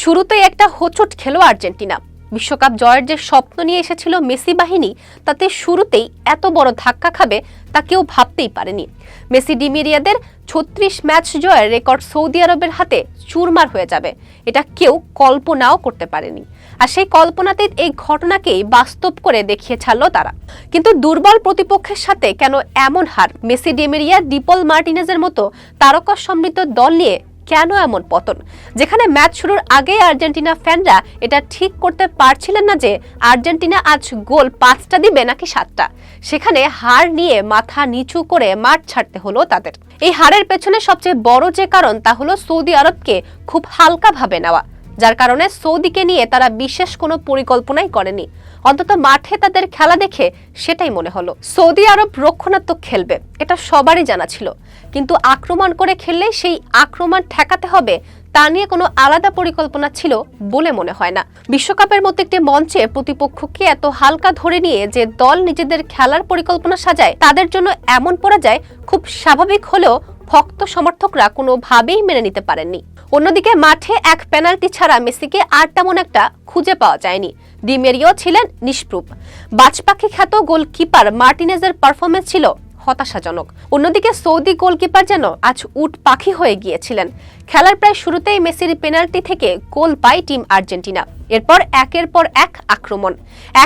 শুরুতেই একটা হোঁচট খেলো আর্জেন্টিনা। বিশ্বকাপ জয়ের যে স্বপ্ন নিয়ে এসেছিল মেসি বাহিনী, তাতে শুরুতেই এত বড় ধাক্কা খাবে তা কেউ ভাবতেই পারেনি। মেসি ডিমেরিয়াদের ছত্রিশ ম্যাচ জয়ের রেকর্ড সৌদি আরবের হাতে চুরমার হয়ে যাবে। এটা কেউ কল্পনাও করতে পারেনি। আর সেই কল্পনাতে এই ঘটনাকেই বাস্তব করে দেখিয়ে ছাড়লো তারা। কিন্তু দুর্বল প্রতিপক্ষের সাথে কেন এমন হার? মেসি ডিমেরিয়া, ডিপল মার্টিনেজের মতো তারকা সমৃদ্ধ দল নিয়ে কেন এমন পতন? যেখানে ম্যাচ শুরুর আগেই আর্জেন্টিনা ফ্যানরা এটা ঠিক করতে পারছিলেন না যে আর্জেন্টিনা আজ গোল পাঁচটা দিবে নাকি সাতটা। সেখানে হার নিয়ে মাথা নিচু করে মাঠ ছাড়তে হলো তাদের। এই হারের পেছনে সবচেয়ে বড় যে কারণ তা হলো সৌদি আরবকে খুব হালকাভাবে নেওয়া। যার কারণে সৌদিকে নিয়ে তারা বিশেষ কোনো পরিকল্পনাই করেনি। অন্তত মাঠে তাদের খেলা দেখে সেটাই মনে হলো। সৌদি আরব রক্ষণাত্মক খেলবে, এটা সবারই জানা ছিল। কিন্তু আক্রমণ করে খেললে সেই আক্রমণ ঠেকাতে হবে, তা নিয়ে কোনো আলাদা পরিকল্পনা ছিল বলে মনে হয় না। বিশ্বকাপের মতো একটি মঞ্চে প্রতিপক্ষকে এত হালকা ধরে নিয়ে যে দল নিজেদের খেলার পরিকল্পনা সাজায়, তাদের জন্য এমন পরাজয় খুব স্বাভাবিক হলেও ভক্ত সমর্থকরা কোনোভাবেই মেনে নিতে পারেননি। অন্যদিকে মাঠে এক পেনাল্টি ছাড়া মেসিকে আর তেমন একটা খুঁজে পাওয়া যায়নি। ডিমেরিও ছিলেন নিষ্প্রুপ। বাজপাখি খ্যাত গোলকিপার মার্টিনেজের পারফরমেন্স ছিল হতাশাজনক। অন্যদিকে সৌদি গোলকিপার যেন আজ উট পাখি হয়ে গিয়েছিলেন। খেলার প্রায় শুরুতেই মেসির পেনাল্টি থেকে গোল পায় টিম আর্জেন্টিনা। এরপর একের পর এক আক্রমণ,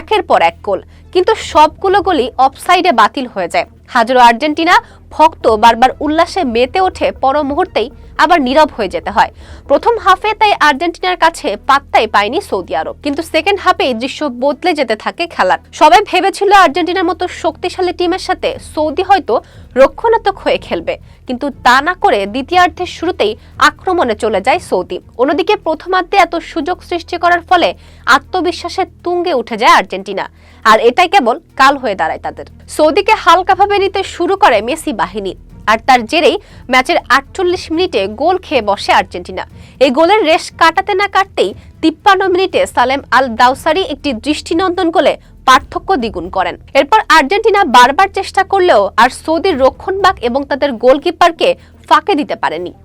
একের পর এক গোল। কিন্তু সবগুলো গোলই অফসাইডে বাতিল হয়ে যায়। হাজারো আর্জেন্টিনা ভক্ত বারবার উল্লাসে মেতে ওঠে পর মুহূর্তেই আবার নীরব হয়ে যেতে হয়। প্রথম হাফে তাই আর্জেন্টিনার কাছে পাত্তাই পায়নি সৌদি আরব। কিন্তু সেকেন্ড হাফে এই দৃশ্য বদলে যেতে থাকে খেলার। সবাই ভেবেছিল আর্জেন্টিনার মতো শক্তিশালী টিমের সাথে সৌদি হয়তো রক্ষণাত্মক হয়ে খেলবে। কিন্তু তা না করে দ্বিতীয়ার্ধের শুরুতেই আক্রমণে চলে যায় সৌদি। অন্যদিকে প্রথমার্ধে এত সুযোগ সৃষ্টি করার ফলে আত্মবিশ্বাসের তুঙ্গে উঠে যায় আর্জেন্টিনা। আর এটাই কেবল কাল হয়ে দাঁড়ায় তাদের। সৌদিকে হালকাভাবে নিতে শুরু করে মেসি বাহিনী। আর তার জেরেই ম্যাচের আটচল্লিশ মিনিটে গোল খেয়ে বসে আর্জেন্টিনা। এই গোলের রেশ কাটাতে না কাটতেই তিপ্পান্ন মিনিটে সালেম আল দাউসারি একটি দৃষ্টিনন্দন গোলে পার্থক্য দ্বিগুণ করেন। এরপর আর্জেন্টিনা বারবার চেষ্টা করলেও আর সৌদির রক্ষণবাগ এবং তাদের গোলকিপারকে ফাঁকে দিতে পারেনি।